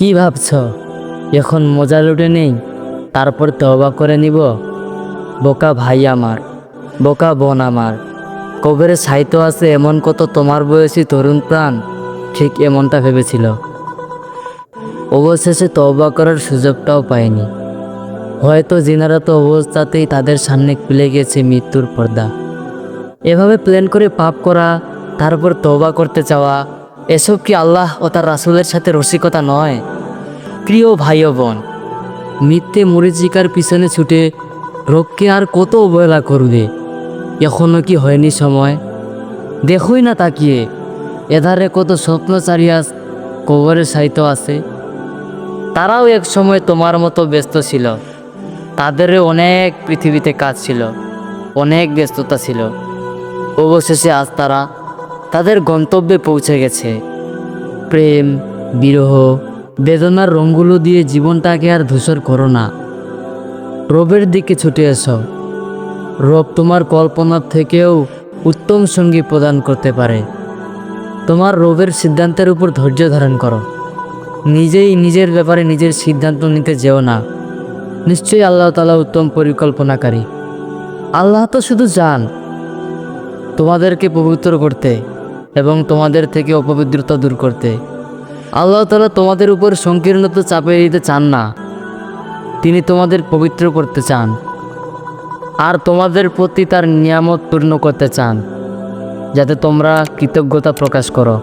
কি ভাবছ? এখন মজা লুটে নেই, তারপর তওবা করে নিব। বোকা ভাই আমার, বোকা বোন আমার কবরে সাহিত্য আছে এমন কত তোমার বয়সী তরুণ প্রাণ, ঠিক এমনটা ভেবেছিল। অবশেষে তওবা করার সুযোগটাও পায়নি হয়তো জিনারা তো অবস্থাতেই তাদের সামনে খুলে গেছে মৃত্যুর পর্দা। এভাবে প্ল্যান করে পাপ করা, তারপর তওবা করতে চাওয়া এসব কি আল্লাহ ও তার রাসুলের সাথে রসিকতা নয়? প্রিয় ভাই বোন, মিথ্যে মরিচিকার পিছনে ছুটে রোগকে আর কত অবহেলা করবে? এখনও কি হয়নি সময়? দেখোই না তাকিয়ে, এধারে কত স্বপ্নচারিয়াস কবরের সাহিত্য আছে। তারাও এক সময় তোমার মতো ব্যস্ত ছিল। তাদেরও অনেক পৃথিবীতে কাজ ছিল, অনেক ব্যস্ততা ছিল। অবশেষে আজ তারা তাদের গন্তব্যে পৌঁছে গেছে। প্রেম, বিরহ, বেদনার রঙগুলো দিয়ে জীবনটাকে আর ধূসর করো না। রবের দিকে ছুটে এসো। রব তোমার কল্পনার থেকেও উত্তম সঙ্গী প্রদান করতে পারে। তোমার রবের সিদ্ধান্তের উপর ধৈর্য ধারণ করো। নিজেই নিজের ব্যাপারে নিজের সিদ্ধান্ত নিতে যেও না। নিশ্চয়ই আল্লাহ তালা উত্তম পরিকল্পনাকারী। আল্লাহ তো শুধু যান তোমাদেরকে পবিত্র করতে। এবং তোমাদের থেকে অপবিত্রতা দূর করতে। আল্লাহ তালা তোমাদের উপর সংকীর্ণতা চাপিয়ে দিতে চান না। তিনি তোমাদের পবিত্র করতে চান। আর তোমাদের প্রতি তার নিয়ামত পূর্ণ করতে চান, যাতে তোমরা কৃতজ্ঞতা প্রকাশ করো।